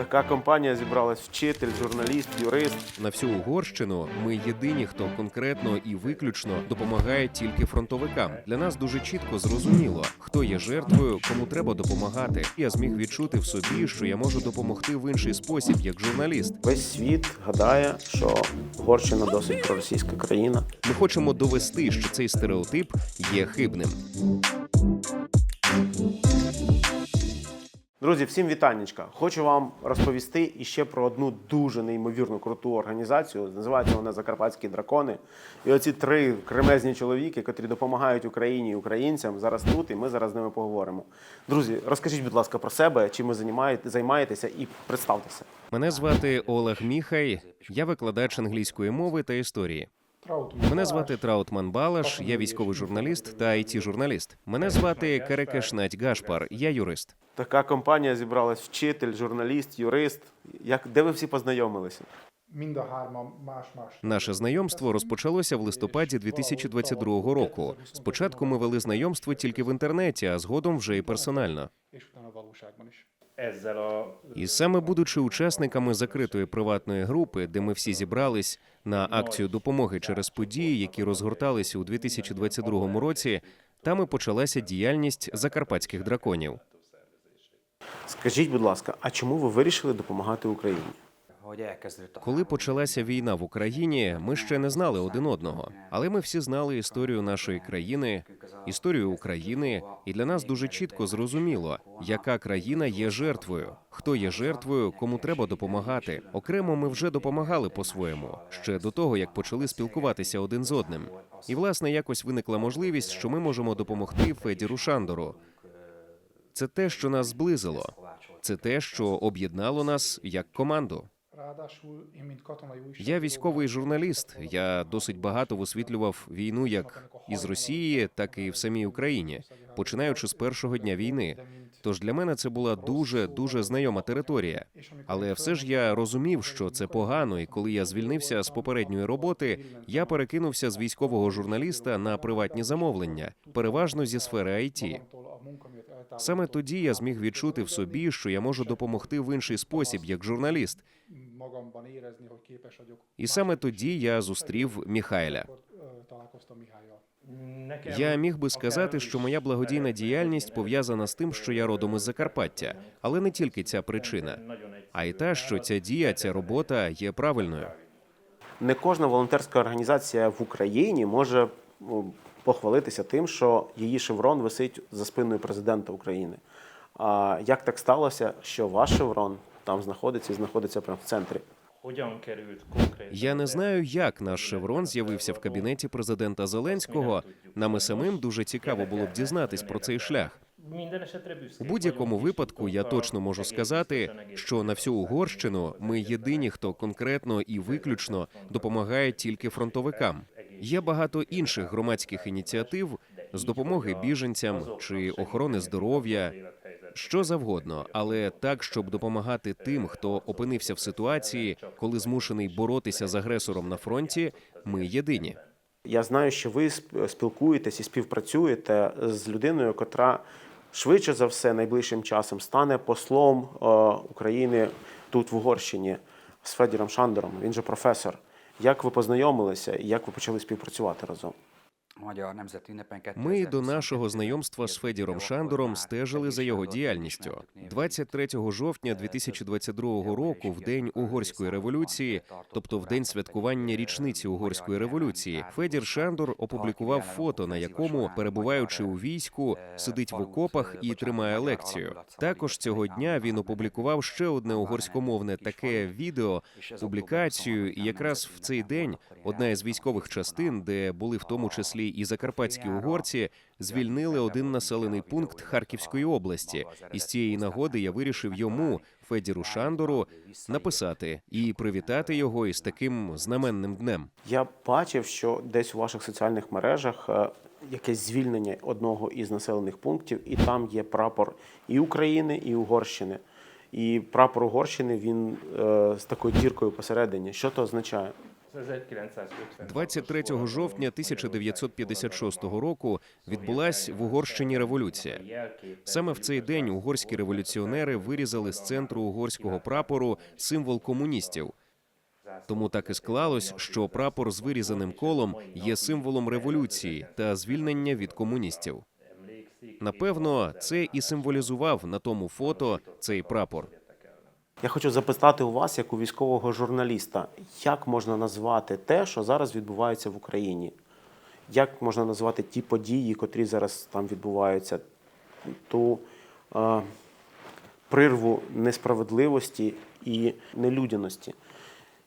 Така компанія зібралась вчитель, журналіст, юрист. На всю Угорщину ми єдині, хто конкретно і виключно допомагає тільки фронтовикам. Для нас дуже чітко зрозуміло, хто є жертвою, кому треба допомагати. Я зміг відчути в собі, що я можу допомогти в інший спосіб, як журналіст. Весь світ гадає, що Угорщина досить проросійська країна. Ми хочемо довести, що цей стереотип є хибним. Друзі, всім вітаннячка. Хочу вам розповісти іще про одну дуже неймовірну круту організацію. Називається вона Закарпатські дракони. І оці три кремезні чоловіки, котрі допомагають Україні і українцям, зараз тут, і ми зараз з ними поговоримо. Друзі, розкажіть, будь ласка, про себе, чим ви займаєте- займаєтеся, і представтеся. Мене звати Олег Міхай. Я викладач англійської мови та історії. Мене звати Траутман Балаш, я військовий журналіст та it журналіст Мене звати Керекеш Надь Гашпар, я юрист. Така компанія зібралась вчитель, журналіст, юрист. Як де ви всі познайомилися? Наше знайомство розпочалося в листопаді 2022 року. Спочатку ми вели знайомство тільки в інтернеті, а згодом вже і персонально. І саме будучи учасниками закритої приватної групи, де ми всі зібрались на акцію допомоги через події, які розгорталися у 2022 році, там і почалася діяльність закарпатських драконів. Скажіть, будь ласка, а чому ви вирішили допомагати Україні? Коли почалася війна в Україні, ми ще не знали один одного, але ми всі знали історію нашої країни, історію України, і для нас дуже чітко зрозуміло, яка країна є жертвою, хто є жертвою, кому треба допомагати. Окремо ми вже допомагали по-своєму ще до того, як почали спілкуватися один з одним. І власне якось виникла можливість, що ми можемо допомогти Федіру Шандору. Це те, що нас зблизило. Це те, що об'єднало нас як команду. Я військовий журналіст. Я досить багато висвітлював війну як із Росії, так і в самій Україні, починаючи з першого дня війни. Тож для мене це була дуже дуже знайома територія. Але все ж я розумів, що це погано, і коли я звільнився з попередньої роботи, я перекинувся з військового журналіста на приватні замовлення, переважно зі сфери IT. Саме тоді я зміг відчути в собі, що я можу допомогти в інший спосіб, як журналіст. І саме тоді я зустрів Міхайля. Találkoztam Я міг би сказати, що моя благодійна діяльність пов'язана з тим, що я родом із Закарпаття, але не тільки ця причина, а й та, що ця дія, ця робота є правильною. Не кожна волонтерська організація в Україні може ну, похвалитися тим, що її шеврон висить за спиною президента України. А як так сталося, що ваш шеврон там знаходиться і знаходиться прямо в центрі? Я не знаю, як наш шеврон з'явився в кабінеті президента Зеленського. Нам і самим дуже цікаво було б дізнатись про цей шлях. У будь-якому випадку я точно можу сказати, що на всю Угорщину ми єдині, хто конкретно і виключно допомагає тільки фронтовикам. Є багато інших громадських ініціатив з допомоги біженцям чи охорони здоров'я, що завгодно, але так, щоб допомагати тим, хто опинився в ситуації, коли змушений боротися з агресором на фронті, ми єдині. Я знаю, що ви сп- спілкуєтесь і співпрацюєте з людиною, котра швидше за все найближчим часом стане послом е, України тут в Угорщині з Федіром Шандером. Він же професор. Як ви познайомилися і як ви почали співпрацювати разом? Ми до нашого знайомства з Федіром Шандором стежили за його діяльністю. 23 жовтня 2022 року, в день угорської революції, тобто в день святкування річниці угорської революції, Федір Шандор опублікував фото, на якому, перебуваючи у війську, сидить в окопах і тримає лекцію. Також цього дня він опублікував ще одне угорськомовне таке відео, публікацію. І якраз в цей день одна із військових частин, де були в тому числі і закарпатські угорці, звільнили один населений пункт Харківської області. І з цієї нагоди я вирішив йому, Федіру Шандору, написати і привітати його із таким знаменним днем. Я бачив, що десь у ваших соціальних мережах е, якесь звільнення одного із населених пунктів, і там є прапор і України, і Угорщини. І прапор Угорщини він е, з такою діркою посередині. Що то означає? Ez 1950. 23 жовтня 1956 року відбулась в Угорщині революція. Саме в цей день угорські революціонери вирізали з центру угорського прапору символ комуністів. Тому так і склалось, що прапор з вирізаним колом є символом революції та звільнення від комуністів. Напевно, це і символізував на тому фото цей прапор. Я хочу запитати у вас, як у військового журналіста, як можна назвати те, що зараз відбувається в Україні? Як можна назвати ті події, котрі зараз там відбуваються, ту е, прирву несправедливості і нелюдяності?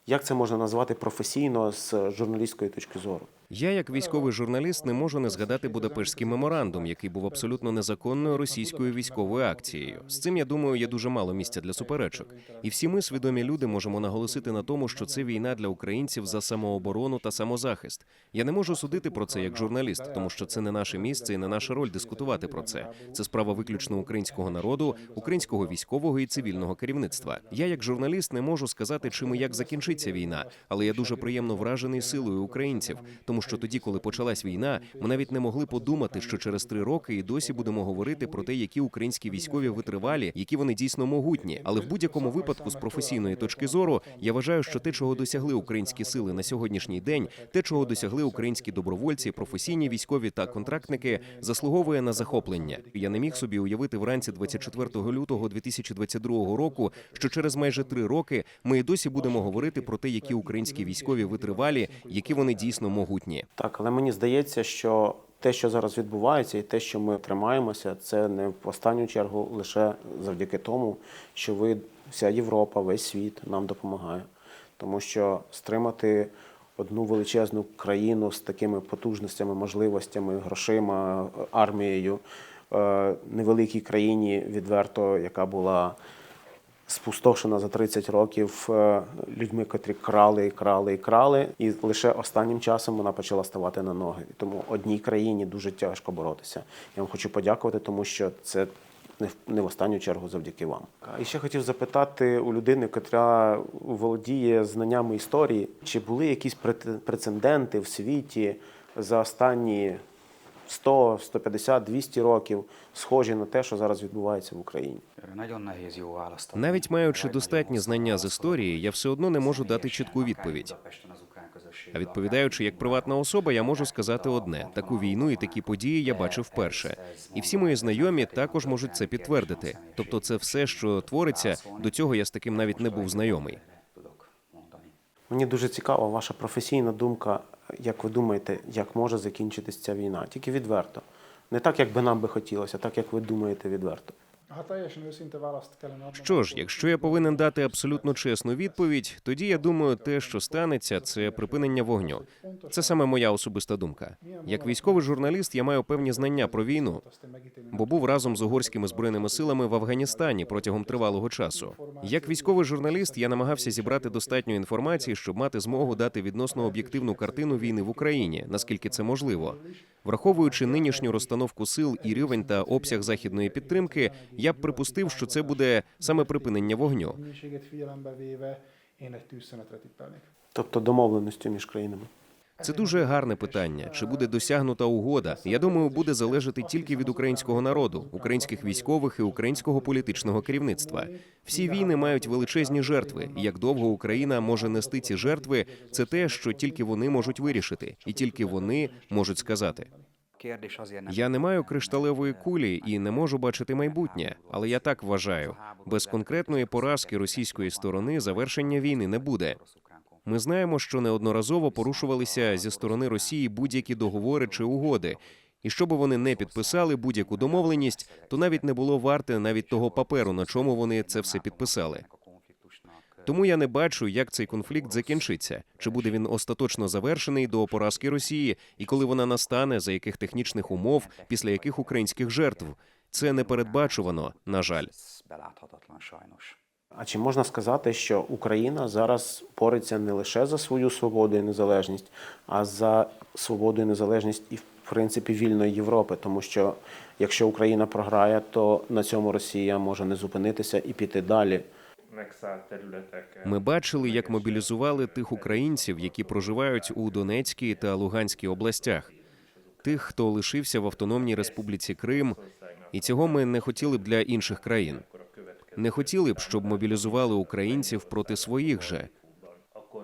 Як це можна назвати професійно з журналістської точки зору? Я, як військовий журналіст, не можу не згадати Будапештський меморандум, який був абсолютно незаконною російською військовою акцією. З цим я думаю, є дуже мало місця для суперечок. І всі ми, свідомі люди, можемо наголосити на тому, що це війна для українців за самооборону та самозахист. Я не можу судити про це як журналіст, тому що це не наше місце і не наша роль дискутувати про це. Це справа виключно українського народу, українського військового і цивільного керівництва. Я, як журналіст, не можу сказати, чим і як закінчиться війна, але я дуже приємно вражений силою українців, тому що тоді, коли почалась війна, ми навіть не могли подумати, що через три роки і досі будемо говорити про те, які українські військові витривалі, які вони дійсно могутні. Але в будь-якому випадку, з професійної точки зору, я вважаю, що те, чого досягли українські сили на сьогоднішній день, те, чого досягли українські добровольці, професійні військові та контрактники, заслуговує на захоплення. Я не міг собі уявити вранці 24 лютого 2022 року, що через майже три роки ми і досі будемо говорити про те, які українські військові витривалі, які вони дійсно могутні. Так, але мені здається, що те, що зараз відбувається, і те, що ми тримаємося, це не в останню чергу лише завдяки тому, що ви, вся Європа, весь світ нам допомагає. Тому що стримати одну величезну країну з такими потужностями, можливостями, грошима, армією, е, невеликій країні відверто, яка була спустошена за 30 років е, людьми, котрі крали, і крали і крали, і лише останнім часом вона почала ставати на ноги. Тому одній країні дуже тяжко боротися. Я вам хочу подякувати, тому що це не в- останню чергу завдяки вам. І ще хотів запитати у людини, яка володіє знаннями історії, чи були якісь прецеденти в світі за останні 100, 150, 200 років, схожі на те, що зараз відбувається в Україні. Навіть маючи достатні знання з історії, я все одно не можу дати чітку відповідь. А відповідаючи як приватна особа, я можу сказати одне: таку війну і такі події я бачив вперше. І всі мої знайомі також можуть це підтвердити. Тобто, це все, що твориться, до цього я з таким навіть не був знайомий. Мені дуже цікава ваша професійна думка, як ви думаєте, як може закінчитись ця війна? Тільки відверто. Не так, як би нам би хотілося, а так, як ви думаєте відверто. Що ж, якщо я повинен дати абсолютно чесну відповідь, тоді я думаю, те, що станеться, це припинення вогню. Це саме моя особиста думка. Як військовий журналіст, я маю певні знання про війну, бо був разом з угорськими збройними силами в Афганістані протягом тривалого часу. Як військовий журналіст, я намагався зібрати достатньо інформації, щоб мати змогу дати відносно об'єктивну картину війни в Україні, наскільки це можливо. Враховуючи нинішню розстановку сил і рівень та обсяг західної підтримки, я б припустив, що це буде саме припинення вогню. Тобто домовленості між країнами. Це дуже гарне питання. Чи буде досягнута угода? Я думаю, буде залежати тільки від українського народу, українських військових і українського політичного керівництва. Всі війни мають величезні жертви. Як довго Україна може нести ці жертви, це те, що тільки вони можуть вирішити, і тільки вони можуть сказати. Я не маю кришталевої кулі і не можу бачити майбутнє, але я так вважаю. Без конкретної поразки російської сторони завершення війни не буде. Ми знаємо, що неодноразово порушувалися зі сторони Росії будь-які договори чи угоди. І щоб вони не підписали будь-яку домовленість, то навіть не було варте навіть того паперу, на чому вони це все підписали. Тому я не бачу, як цей конфлікт закінчиться. Чи буде він остаточно завершений до поразки Росії, і коли вона настане, за яких технічних умов, після яких українських жертв. Це не передбачувано, на жаль. А чи можна сказати, що Україна зараз бореться не лише за свою свободу і незалежність, а за свободу і незалежність і в принципі вільної Європи? Тому що якщо Україна програє, то на цьому Росія може не зупинитися і піти далі. Ми бачили, як мобілізували тих українців, які проживають у Донецькій та Луганській областях, тих, хто лишився в Автономній Республіці Крим, і цього ми не хотіли б для інших країн. Не хотіли б, щоб мобілізували українців проти своїх же,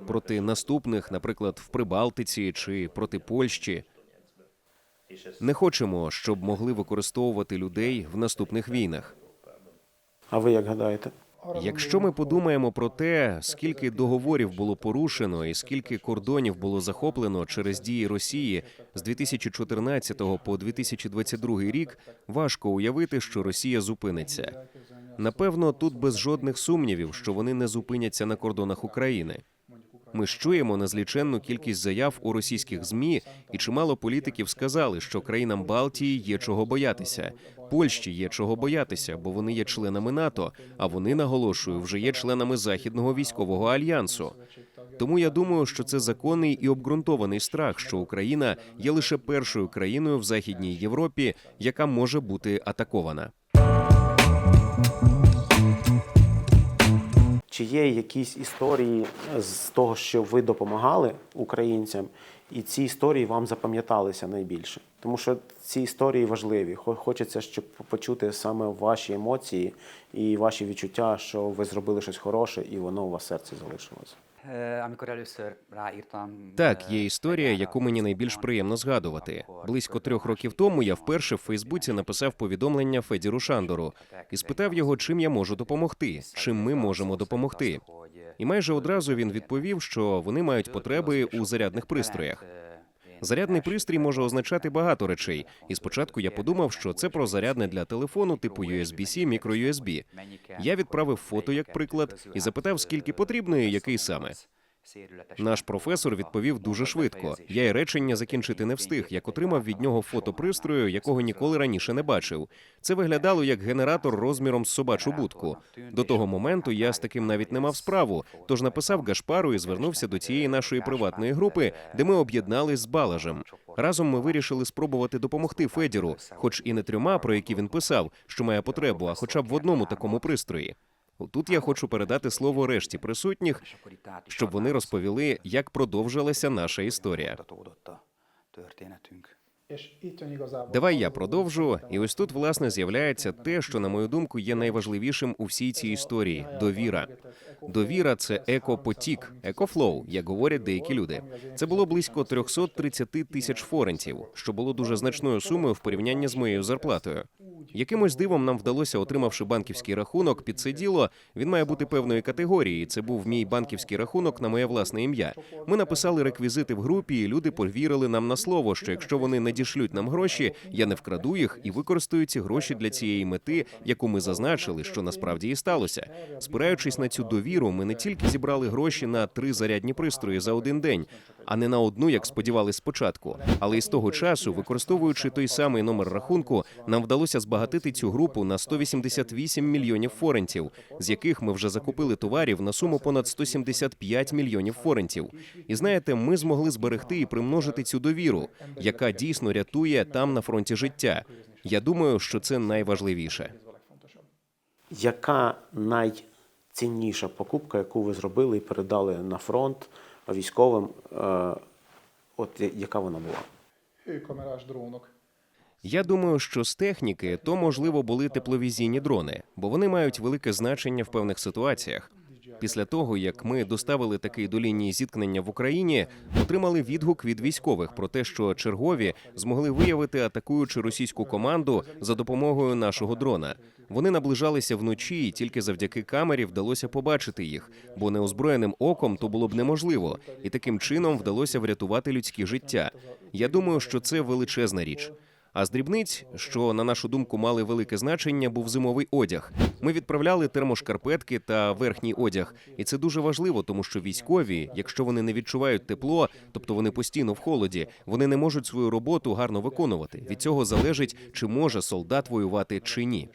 проти наступних, наприклад, в Прибалтиці чи проти Польщі. Не хочемо, щоб могли використовувати людей в наступних війнах. А ви як гадаєте? Якщо ми подумаємо про те, скільки договорів було порушено і скільки кордонів було захоплено через дії Росії з 2014 по 2022 рік, важко уявити, що Росія зупиниться. Напевно, тут без жодних сумнівів, що вони не зупиняться на кордонах України. Ми ж чуємо незліченну кількість заяв у російських змі, і чимало політиків сказали, що країнам Балтії є чого боятися, Польщі є чого боятися, бо вони є членами НАТО. А вони наголошую, вже є членами західного військового альянсу. Тому я думаю, що це законний і обґрунтований страх, що Україна є лише першою країною в західній Європі, яка може бути атакована. Чи є якісь історії з того, що ви допомагали українцям, і ці історії вам запам'яталися найбільше? Тому що ці історії важливі. Хо- Хочеться, щоб почути саме ваші емоції і ваші відчуття, що ви зробили щось хороше, і воно у вас серці залишилось. Е. Так, е, є історія, яку мені найбільш приємно згадувати. Близько трьох років тому я вперше в Фейсбуці написав повідомлення Федіру Шандору і спитав його, чим я можу допомогти, чим ми можемо допомогти. І майже одразу він відповів, що вони мають потреби у зарядних пристроях. Зарядний пристрій може означати багато речей. І спочатку я подумав, що це про зарядне для телефону типу USB-C, мікро-USB. Я відправив фото як приклад і запитав, скільки потрібно і який саме. Наш професор відповів дуже швидко. Я й речення закінчити не встиг, як отримав від нього фото пристрою, якого ніколи раніше не бачив. Це виглядало як генератор розміром з собачу будку. До того моменту я з таким навіть не мав справу. Тож написав Гашпару і звернувся до цієї нашої приватної групи, де ми об'єднались з Балажем. Разом ми вирішили спробувати допомогти Федіру, хоч і не трьома, про які він писав, що має потребу, а хоча б в одному такому пристрої. Тут я хочу передати слово решті присутніх, щоб вони розповіли, як продовжилася наша історія. Давай я продовжу. І ось тут власне з'являється те, що, на мою думку, є найважливішим у всій цій історії довіра. Довіра це екопотік, екофлоу, як говорять деякі люди. Це було близько 330 тисяч форентів, що було дуже значною сумою в порівнянні з моєю зарплатою. Якимось дивом нам вдалося, отримавши банківський рахунок під це діло, він має бути певної категорії. Це був мій банківський рахунок на моє власне ім'я. Ми написали реквізити в групі, і люди повірили нам на слово, що якщо вони надішлють нам гроші, я не вкраду їх і використаю ці гроші для цієї мети, яку ми зазначили, що насправді і сталося. Спираючись на цю довіру, ми не тільки зібрали гроші на три зарядні пристрої за один день, а не на одну, як сподівались спочатку. Але із того часу, використовуючи той самий номер рахунку, нам вдалося збагатити цю групу на 188 мільйонів форентів, з яких ми вже закупили товарів на суму понад 175 мільйонів форентів. І знаєте, ми змогли зберегти і примножити цю довіру, яка дійсно рятує там на фронті життя. Я думаю, що це найважливіше. Яка найцінніша покупка, яку ви зробили і передали на фронт військовим? е, От яка вона була? Я думаю, що з техніки то можливо були тепловізійні дрони, бо вони мають велике значення в певних ситуаціях. Після того, як ми доставили такий до лінії зіткнення в Україні, отримали відгук від військових про те, що чергові змогли виявити атакуючи російську команду за допомогою нашого дрона. Вони наближалися вночі, і тільки завдяки камері вдалося побачити їх, бо неозброєним оком то було б неможливо, і таким чином вдалося врятувати людські життя. Я думаю, що це величезна річ. А з дрібниць, що на нашу думку мали велике значення, був зимовий одяг. Ми відправляли термошкарпетки та верхній одяг, і це дуже важливо, тому що військові, якщо вони не відчувають тепло, тобто вони постійно в холоді, вони не можуть свою роботу гарно виконувати. Від цього залежить, чи може солдат воювати чи ні.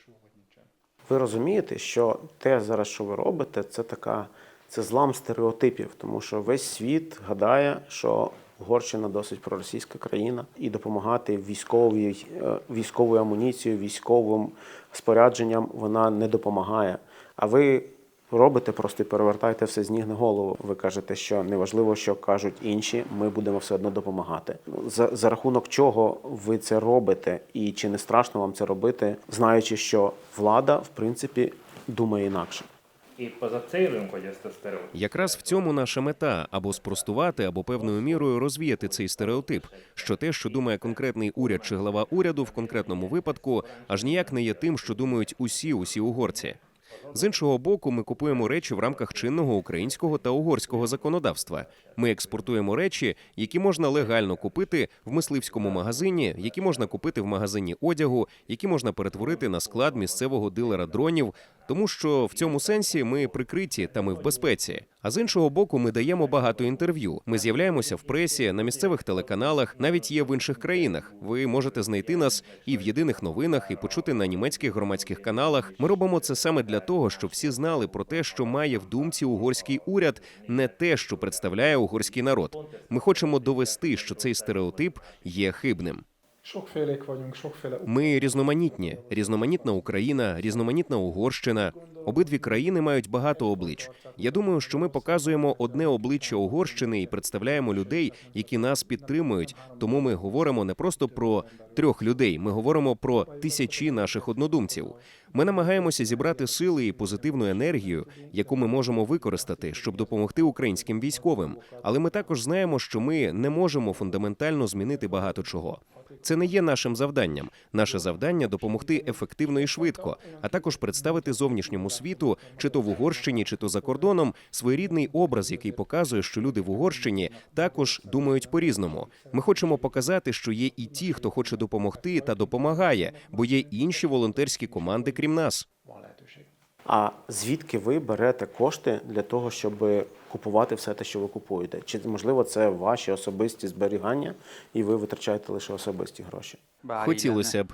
Ви розумієте, що те зараз, що ви робите, це така це злам стереотипів, тому що весь світ гадає, що Угорщина досить проросійська країна, і допомагати військовій е, військовою амуніцією, військовим спорядженням вона не допомагає. А ви робите, просто і перевертайте все з ніг на голову. Ви кажете, що неважливо, що кажуть інші, ми будемо все одно допомагати. За, за рахунок чого ви це робите, і чи не страшно вам це робити, знаючи, що влада, в принципі, думає інакше. A célunk, hogy ezt a sztereotípust Якраз в цьому наша мета або спростувати, або певною мірою розвіяти цей стереотип, що те, що думає конкретний уряд чи глава уряду в конкретному випадку, аж ніяк не є тим, що думають усі усі угорці. З іншого боку, ми купуємо речі в рамках чинного українського та угорського законодавства. Ми експортуємо речі, які можна легально купити в мисливському магазині, які можна купити в магазині одягу, які можна перетворити на склад місцевого дилера дронів. Тому що в цьому сенсі ми прикриті та ми в безпеці. А з іншого боку, ми даємо багато інтерв'ю. Ми з'являємося в пресі, на місцевих телеканалах, навіть є в інших країнах. Ви можете знайти нас і в єдиних новинах, і почути на німецьких громадських каналах. Ми робимо це саме для того, щоб всі знали про те, що має в думці угорський уряд, не те, що представляє угорський народ. Ми хочемо довести, що цей стереотип є хибним. Ми різноманітні, різноманітна Україна, різноманітна Угорщина. Обидві країни мають багато облич. Я думаю, що ми показуємо одне обличчя Угорщини і представляємо людей, які нас підтримують. Тому ми говоримо не просто про трьох людей, ми говоримо про тисячі наших однодумців. Ми намагаємося зібрати сили і позитивну енергію, яку ми можемо використати, щоб допомогти українським військовим. Але ми також знаємо, що ми не можемо фундаментально змінити багато чого. Це не є нашим завданням. Наше завдання допомогти ефективно і швидко, а також представити зовнішньому світу, чи то в Угорщині, чи то за кордоном, своєрідний образ, який показує, що люди в Угорщині також думають по-різному. Ми хочемо показати, що є і ті, хто хоче допомогти та допомагає, бо є інші волонтерські команди, крім нас. А звідки ви берете кошти для того, щоб купувати все те, що ви купуєте? Чи можливо це ваші особисті зберігання, і ви витрачаєте лише особисті гроші? Хотілося б,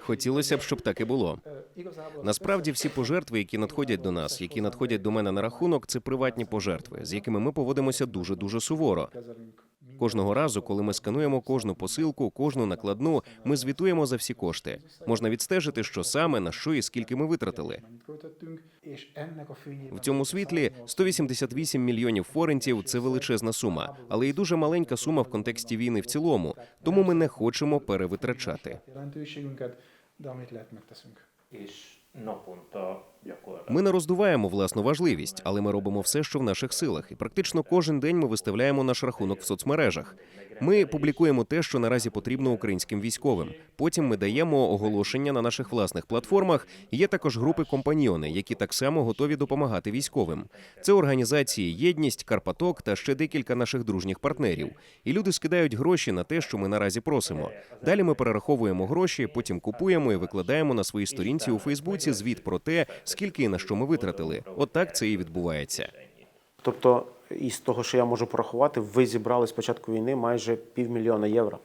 хотілося б, щоб так і було. Igazából Насправді, всі пожертви, які надходять до нас, які надходять до мене на рахунок, це приватні пожертви, з якими ми поводимося дуже дуже суворо. Кожного разу, коли ми скануємо кожну посилку, кожну накладну, ми звітуємо за всі кошти. Можна відстежити, що саме на що і скільки ми витратили. В цьому світлі 188 мільйонів форентів це величезна сума, але й дуже маленька сума в контексті війни в цілому. Тому ми не хочемо перевитрачати. Ми не роздуваємо власну важливість, але ми робимо все, що в наших силах, і практично кожен день ми виставляємо наш рахунок в соцмережах. Ми публікуємо те, що наразі потрібно українським військовим. Потім ми даємо оголошення на наших власних платформах. Є також групи компаньйони, які так само готові допомагати військовим. Це організації Єдність, Карпаток та ще декілька наших дружніх партнерів. І люди скидають гроші на те, що ми наразі просимо. Далі ми перераховуємо гроші, потім купуємо і викладаємо на своїй сторінці у Фейсбуці звіт про те, скільки і на що ми витратили. Отак це і відбувається. Тобто, із того, що я можу порахувати, ви зібрали з початку війни майже півмільйона євро.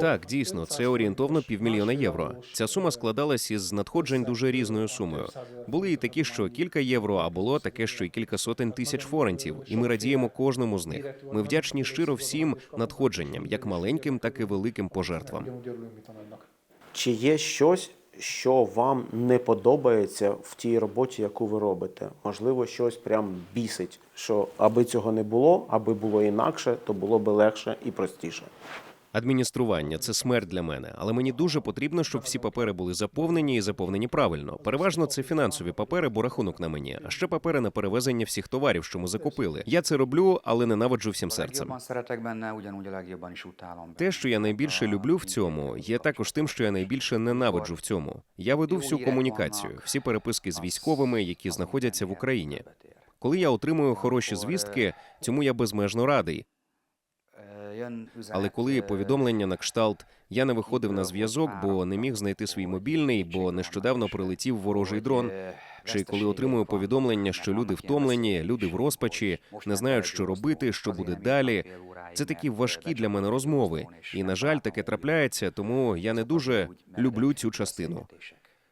Так, дійсно, це орієнтовно півмільйона євро. Ця сума складалась із надходжень дуже різною сумою. Були і такі, що кілька євро, а було таке, що й кілька сотень тисяч форентів. І ми радіємо кожному з них. Ми вдячні щиро всім надходженням, як маленьким, так і великим пожертвам. Чи є щось, що вам не подобається в тій роботі, яку ви робите? Можливо, щось прям бісить, що аби цього не було, аби було інакше, то було би легше і простіше. Адміністрування це смерть для мене, але мені дуже потрібно, щоб всі папери були заповнені і заповнені правильно. Переважно це фінансові папери, бо рахунок на мені, а ще папери на перевезення всіх товарів, що ми закупили. Я це роблю, але ненавиджу всім серцем. Те, що я найбільше люблю в цьому, є також тим, що я найбільше ненавиджу в цьому. Я веду всю комунікацію, всі переписки з військовими, які знаходяться в Україні. Коли я отримую хороші звістки, цьому я безмежно радий. Але коли повідомлення на кшталт я не виходив на зв'язок, бо не міг знайти свій мобільний, бо нещодавно прилетів ворожий дрон. Чи коли отримую повідомлення, що люди втомлені, люди в розпачі, не знають, що робити, що буде далі. Це такі важкі для мене розмови, і на жаль, таке трапляється, тому я не дуже люблю цю частину.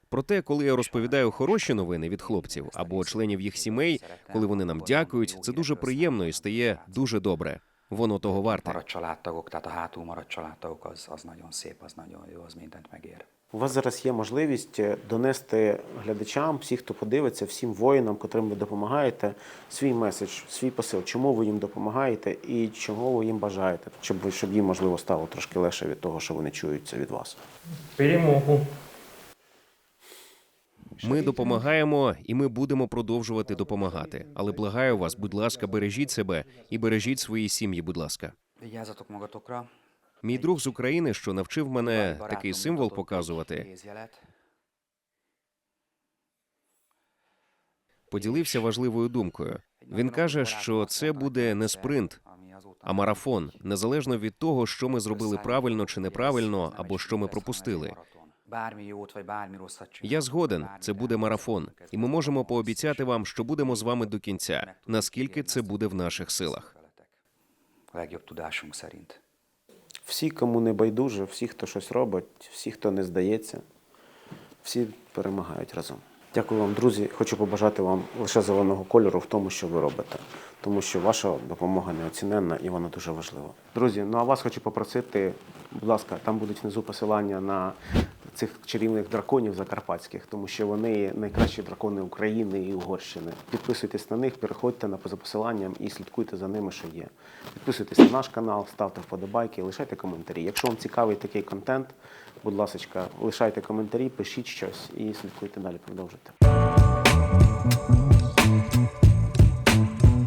Проте, коли я розповідаю хороші новини від хлопців або членів їх сімей, коли вони нам дякують, це дуже приємно і стає дуже добре. Воно того варте. Maradt családtagok, tehát a hátul maradt családtagok, az, az nagyon szép, az nagyon jó, az mindent megér. У вас зараз є можливість е, донести глядачам, всі, хто подивиться, всім воїнам, котрим ви допомагаєте, свій меседж, свій посил, чому ви їм допомагаєте і чого ви їм бажаєте, щоб, ви- щоб їм можливо стало трошки легше від того, що вони чують це від вас. Перемогу. Ми допомагаємо і ми будемо продовжувати допомагати. Але благаю вас, будь ласка, бережіть себе і бережіть свої сім'ї, будь ласка. Мій друг з України, що навчив мене такий символ показувати, поділився важливою думкою. Він каже, що це буде не спринт, а марафон, незалежно від того, що ми зробили правильно чи неправильно, або що ми пропустили. Я згоден, це буде марафон, і ми можемо пообіцяти вам, що будемо з вами до кінця, наскільки це буде в наших силах. Всі, кому не байдуже, всі, хто щось робить, всі, хто не здається, всі перемагають разом. Дякую вам, друзі. Хочу побажати вам лише зеленого кольору в тому, що ви робите, тому що ваша допомога неоціненна і вона дуже важлива. Друзі, ну а вас хочу попросити, будь ласка, там будуть внизу посилання на цих чарівних драконів закарпатських, тому що вони найкращі дракони України і Угорщини. Підписуйтесь на них, переходьте на за посиланням і слідкуйте за ними, що є. Підписуйтесь на наш канал, ставте вподобайки, лишайте коментарі. Якщо вам цікавий такий контент, будь ласка, лишайте коментарі, пишіть щось і слідкуйте далі. Продовжуйте.